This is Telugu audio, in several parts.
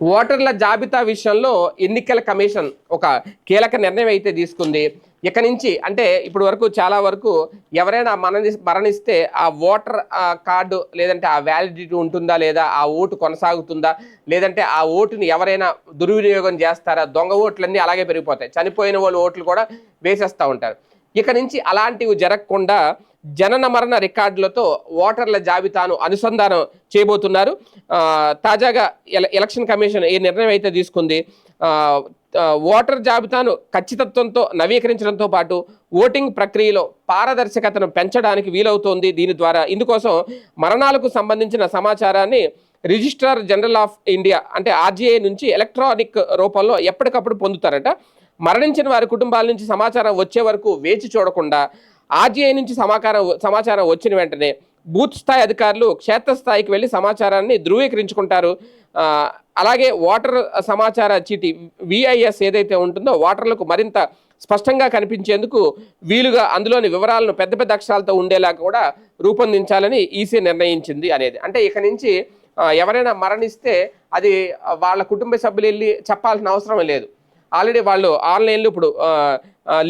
ఓటర్ల జాబితా విషయంలో ఎన్నికల కమిషన్ ఒక కీలక నిర్ణయం అయితే తీసుకుంది. ఇక నుంచి అంటే ఇప్పుడు వరకు చాలా వరకు ఎవరైనా మరణి మరణిస్తే ఆ ఓటర్ కార్డు లేదంటే ఆ వ్యాలిడిటీ ఉంటుందా లేదా ఆ ఓటు కొనసాగుతుందా లేదంటే ఆ ఓటుని ఎవరైనా దుర్వినియోగం చేస్తారా దొంగ ఓట్లన్నీ అలాగే పెరిగిపోతాయి. చనిపోయిన వాళ్ళు ఓట్లు కూడా వేసేస్తూ ఉంటారు. ఇక నుంచి అలాంటివి జరగకుండా జనన మరణ రికార్డులతో ఓటర్ల జాబితాను అనుసంధానం చేయబోతున్నారు. తాజాగా ఎల- ఎలక్షన్ కమిషన్ ఈ నిర్ణయం అయితే తీసుకుంది ఓటర్ జాబితాను ఖచ్చితత్వంతో నవీకరించడంతో పాటు ఓటింగ్ ప్రక్రియలో పారదర్శకతను పెంచడానికి వీలవుతోంది. దీని ద్వారా ఇందుకోసం మరణాలకు సంబంధించిన సమాచారాన్ని రిజిస్ట్రార్ జనరల్ ఆఫ్ ఇండియా అంటే ఆర్జీఐ నుంచి ఎలక్ట్రానిక్ రూపంలో ఎప్పటికప్పుడు పొందుతారట. మరణించిన వారి కుటుంబాల నుంచి సమాచారం వచ్చే వరకు వేచి చూడకుండా ఆర్జీఐ నుంచి సమాచారం సమాచారం వచ్చిన వెంటనే బూత్ స్థాయి అధికారులు క్షేత్రస్థాయికి వెళ్ళి సమాచారాన్ని ధృవీకరించుకుంటారు. అలాగే ఓటర్ సమాచార చీటి విఐఎస్ ఏదైతే ఉంటుందో ఓటర్లకు మరింత స్పష్టంగా కనిపించేందుకు వీలుగా అందులోని వివరాలను పెద్ద పెద్ద అక్షరాలతో ఉండేలా కూడా రూపొందించాలని ఈసీ నిర్ణయించింది అనేది. అంటే ఇక నుంచి ఎవరైనా మరణిస్తే అది వాళ్ళ కుటుంబ సభ్యులు వెళ్ళి చెప్పాల్సిన అవసరం లేదు. ఆల్రెడీ వాళ్ళు ఆన్లైన్లో ఇప్పుడు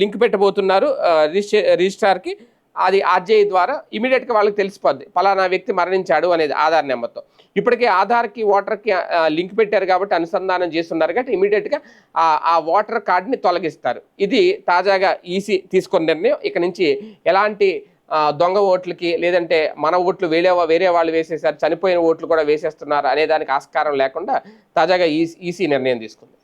లింక్ పెట్టబోతున్నారు రిజిస్టర్ రిజిస్ట్రే రిజిస్ట్రార్కి. అది ఆర్జేఐ ద్వారా ఇమీడియట్గా వాళ్ళకి తెలిసిపోద్ది. పలానా వ్యక్తి మరణించాడు అనేది ఆధార్ నెంబర్తో ఇప్పటికే ఆధార్కి ఓటర్కి లింక్ పెట్టారు కాబట్టి అనుసంధానం చేస్తున్నారు కాబట్టి ఇమీడియట్గా ఆ ఓటర్ కార్డుని తొలగిస్తారు. ఇది తాజాగా ఈసీ తీసుకున్న నిర్ణయం. ఇక నుంచి ఎలాంటి దొంగ ఓట్లకి లేదంటే మన ఓట్లు వేరే వేరే వాళ్ళు వేసేసారు చనిపోయిన ఓట్లు కూడా వేసేస్తున్నారు అనే దానికి ఆస్కారం లేకుండా తాజాగా ఈసీ ఈసీ నిర్ణయం తీసుకుంది.